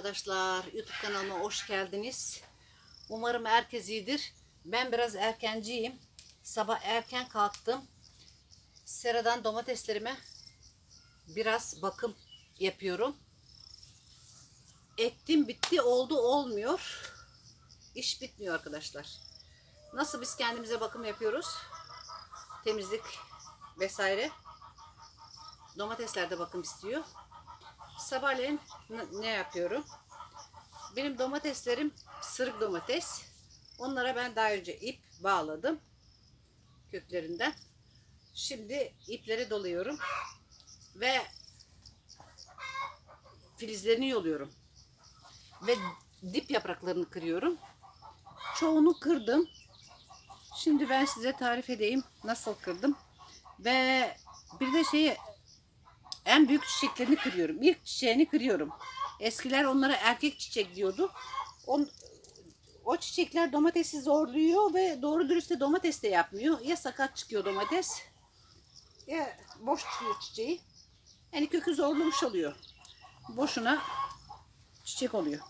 Arkadaşlar. YouTube kanalıma hoş geldiniz. Umarım herkes iyidir. Ben biraz erkenciyim. Sabah erken kalktım. Seradan domateslerime biraz bakım yapıyorum. Ektim bitti oldu olmuyor. İş bitmiyor arkadaşlar. Nasıl biz kendimize bakım yapıyoruz? Temizlik vesaire. Domatesler de bakım istiyor. Sabahleyin ne yapıyorum? Benim domateslerim sırık domates. Onlara ben daha önce ip bağladım köklerinden. Şimdi ipleri doluyorum ve filizlerini yoluyorum. Ve dip yapraklarını kırıyorum. Çoğunu kırdım. Şimdi ben size tarif edeyim nasıl kırdım. Ve bir de şeyi en büyük çiçeklerini kırıyorum. İlk çiçeğini kırıyorum. Eskiler onlara erkek çiçek diyordu. On, o çiçekler domatesi zorluyor ve doğru dürüst de domates de yapmıyor. Ya sakat çıkıyor domates ya boş çıkıyor çiçeği. Yani kökü zorlamış oluyor. Boşuna çiçek oluyor.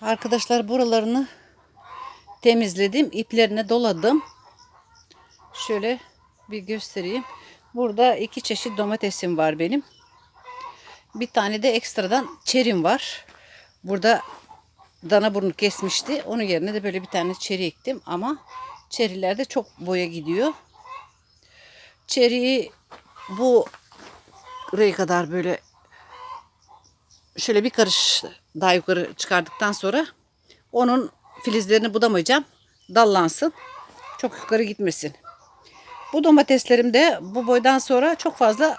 Arkadaşlar buralarını temizledim. iplerine doladım. Şöyle bir göstereyim. Burada iki çeşit domatesim var benim. Bir tane de ekstradan çerim var. Burada dana burnu kesmişti. Onun yerine de böyle bir tane çeri ektim. Ama çerilerde çok boya gidiyor. Çeriyi bu buraya kadar böyle şöyle bir karış daha yukarı çıkardıktan sonra onun filizlerini budamayacağım. Dallansın. Çok yukarı gitmesin. Bu domateslerim de bu boydan sonra çok fazla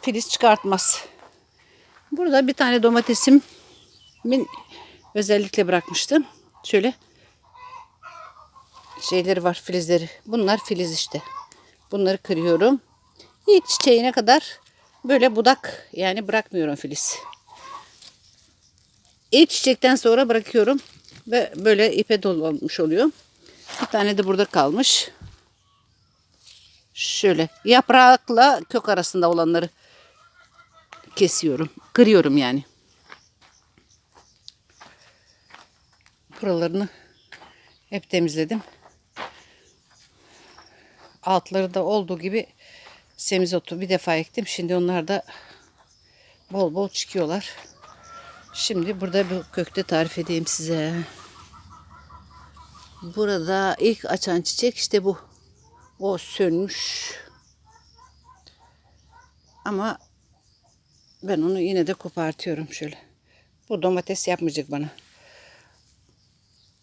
filiz çıkartmaz. Burada bir tane domatesimin özellikle bırakmıştım. Şöyle şeyleri var filizleri. Bunlar filiz işte. Bunları kırıyorum. İlk çiçeğine kadar böyle budak yani bırakmıyorum filiz. İlk çiçekten sonra bırakıyorum ve böyle ipe dolamış oluyor. Bir tane de burada kalmış. Şöyle yaprakla kök arasında olanları kesiyorum. Kırıyorum yani. Buralarını hep temizledim. Altları da olduğu gibi semizotu bir defa ektim. Şimdi onlar da bol bol çıkıyorlar. Şimdi burada bir kökte tarif edeyim size. Burada ilk açan çiçek işte bu. O sönmüş. Ama ben onu yine de kopartıyorum şöyle. Bu domates yapmayacak bana.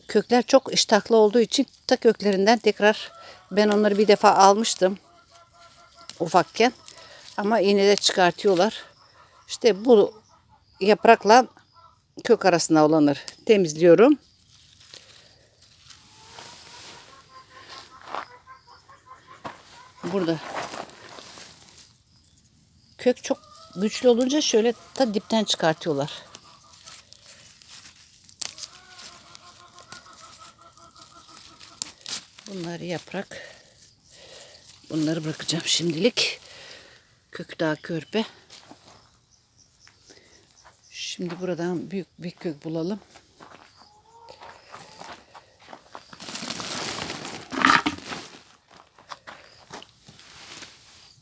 Kökler çok iştahlı olduğu için ta köklerinden tekrar ben onları bir defa almıştım ufakken. Ama yine de çıkartıyorlar. İşte bu yaprakla kök arasında olanları temizliyorum. Burada kök çok güçlü olunca şöyle ta dipten çıkartıyorlar. Bunlar yaprak. Bunları bırakacağım şimdilik. Kök daha körpe. Şimdi buradan büyük bir kök bulalım.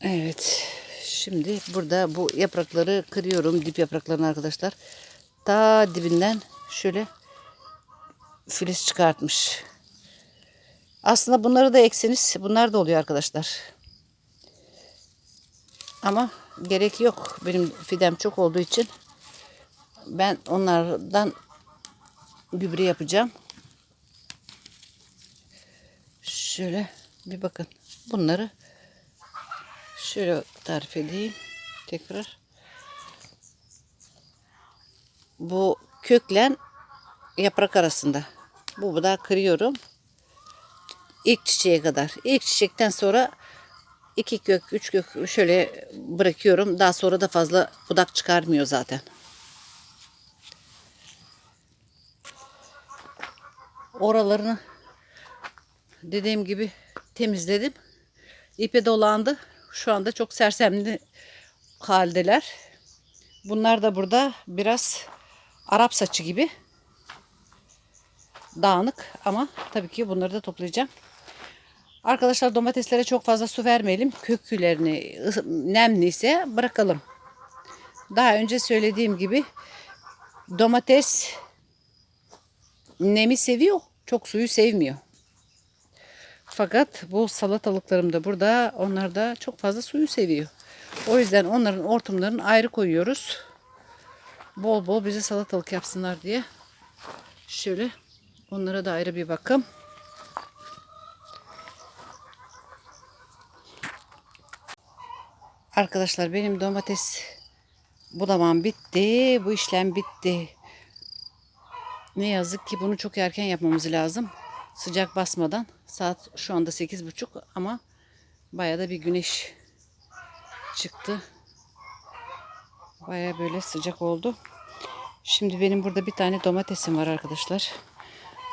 Evet. Şimdi burada bu yaprakları kırıyorum. Dip yapraklarını arkadaşlar. Ta dibinden şöyle filiz çıkartmış. Aslında bunları da ekseniz bunlar da oluyor arkadaşlar. Ama gerek yok. Benim fidem çok olduğu için ben onlardan gübre yapacağım. Şöyle bir bakın. Bunları şöyle tarif edeyim. Tekrar. Bu köklen yaprak arasında. Bu da kırıyorum. İlk çiçeğe kadar. İlk çiçekten sonra iki kök, üç kök şöyle bırakıyorum. Daha sonra da fazla budak çıkarmıyor zaten. Oralarını dediğim gibi temizledim. İpe dolandı. Şu anda çok sersemli haldeler. Bunlar da burada biraz Arap saçı gibi dağınık ama tabii ki bunları da toplayacağım. Arkadaşlar domateslere çok fazla su vermeyelim. Köklerini ıh- nemliyse bırakalım. Daha önce söylediğim gibi domates nemi seviyor. Çok suyu sevmiyor. Fakat bu salatalıklarım da burada. Onlar da çok fazla suyu seviyor. O yüzden onların hortumlarını ayrı koyuyoruz. Bol bol bize salatalık yapsınlar diye. Şöyle onlara da ayrı bir bakım. Arkadaşlar benim domates budamam bitti. Bu işlem bitti. Ne yazık ki bunu çok erken yapmamız lazım. Sıcak basmadan. Saat şu anda 8.30 ama bayağı da bir güneş çıktı. Bayağı böyle sıcak oldu. Şimdi benim burada bir tane domatesim var arkadaşlar.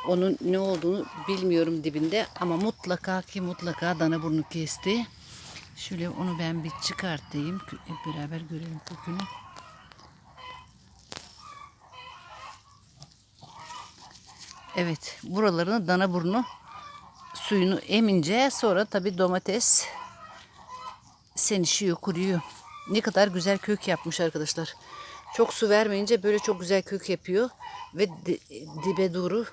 Onun ne olduğunu bilmiyorum dibinde ama mutlaka ki mutlaka dana burnu kesti. Şöyle onu ben bir çıkartayım. Hep beraber görelim kökünü. Evet, buralarını dana burnu suyunu emince sonra tabi domates senişiyor, kuruyor. Ne kadar güzel kök yapmış arkadaşlar. Çok su vermeyince böyle çok güzel kök yapıyor ve di- dibe doğru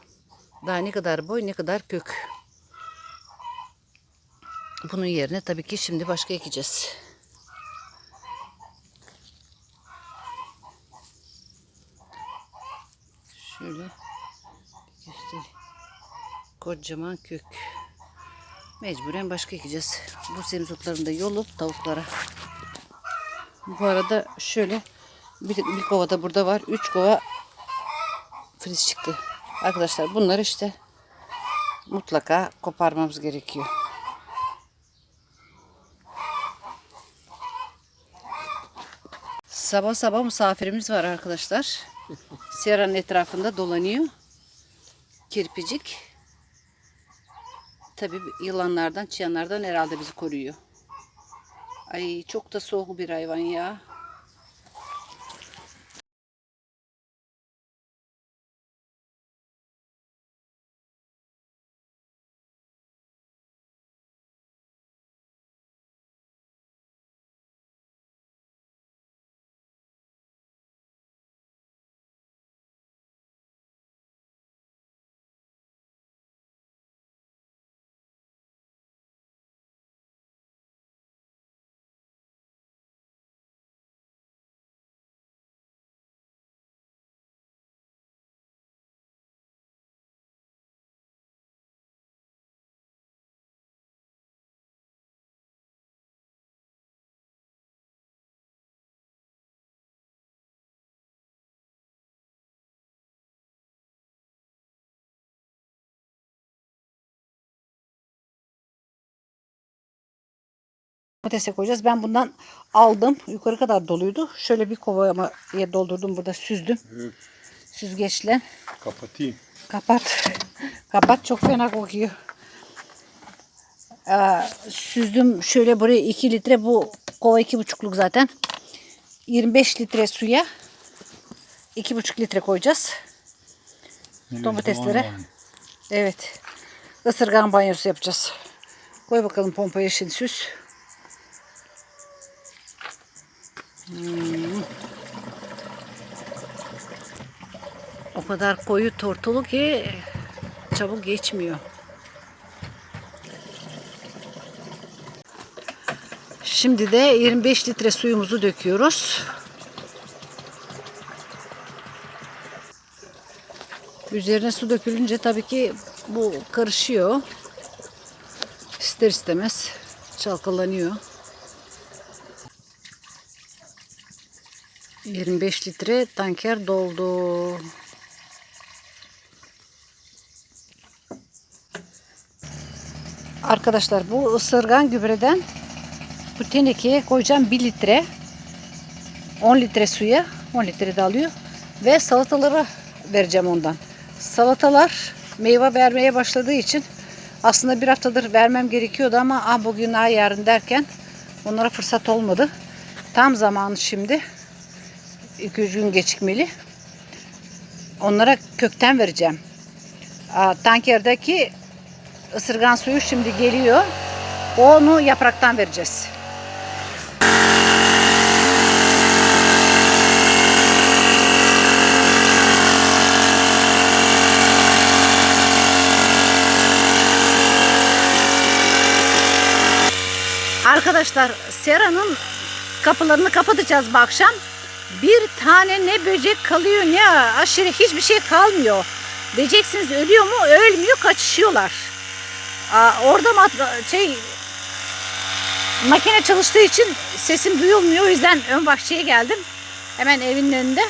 daha ne kadar boy ne kadar kök. Bunun yerine tabii ki şimdi başka ekeceğiz. Şöyle. Kocaman kök. Mecburen başka ekeceğiz. Bu semizotlarını da yolup tavuklara. Bu arada şöyle bir, bir kova da burada var. Üç kova friz çıktı. Arkadaşlar bunları işte mutlaka koparmamız gerekiyor. Sabah sabah misafirimiz var arkadaşlar. Sera'nın etrafında dolanıyor. Kirpicik. Tabii yılanlardan, çıyanlardan herhalde bizi koruyor. Ay çok da soğuk bir hayvan ya. Domatese koyacağız. Ben bundan aldım. Yukarı kadar doluydu. Şöyle bir kovaya doldurdum. Burada süzdüm. Süzgeçle. Kapatayım. Kapat. Kapat çok fena kokuyor. Ee, süzdüm şöyle buraya 2 litre bu kova 2,5'luk zaten. 25 litre suya 2,5 litre koyacağız. Yine Domateslere. Evet. Isırgan banyosu yapacağız. Koy bakalım pompaya şimdi süs. O kadar koyu tortulu ki çabuk geçmiyor. Şimdi de 25 litre suyumuzu döküyoruz. Üzerine su dökülünce tabii ki bu karışıyor. İster istemez çalkalanıyor. 25 litre tanker doldu. Arkadaşlar bu ısırgan gübreden bu tenekeye koyacağım 1 litre. 10 litre suya 10 litre de alıyor. Ve salatalara vereceğim ondan. Salatalar meyve vermeye başladığı için Aslında bir haftadır vermem gerekiyordu ama ah bugün ah yarın derken onlara fırsat olmadı. Tam zamanı şimdi. 2-3 gün gecikmeli. Onlara kökten vereceğim. Tankerdeki ısırgan suyu şimdi geliyor. Onu yapraktan vereceğiz. Arkadaşlar seranın kapılarını kapatacağız bu akşam. Bir tane ne böcek kalıyor ne aşırı hiçbir şey kalmıyor. Diyeceksiniz ölüyor mu? Ölmüyor kaçışıyorlar. Aa, orada mat- şey makine çalıştığı için sesim duyulmuyor. O yüzden ön bahçeye geldim. Hemen evin önünde.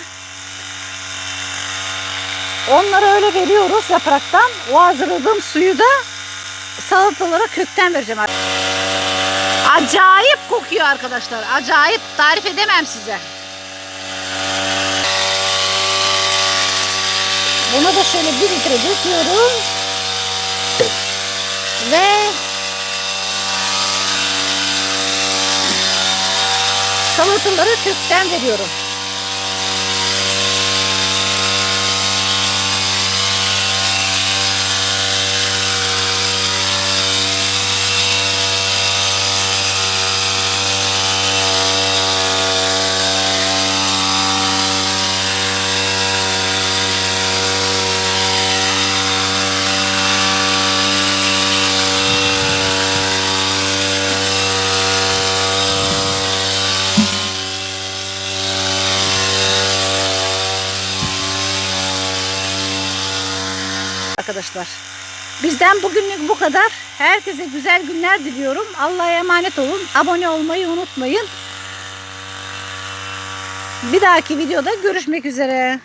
Onları öyle veriyoruz yapraktan. O hazırladığım suyu da salatalara kökten vereceğim. Acayip kokuyor arkadaşlar. Acayip tarif edemem size. Buna da şöyle bir litre döküyorum. Ve salataları kökten veriyorum. Arkadaşlar bizden bugünlük bu kadar. Herkese güzel günler diliyorum. Allah'a emanet olun. Abone olmayı unutmayın. Bir dahaki videoda görüşmek üzere.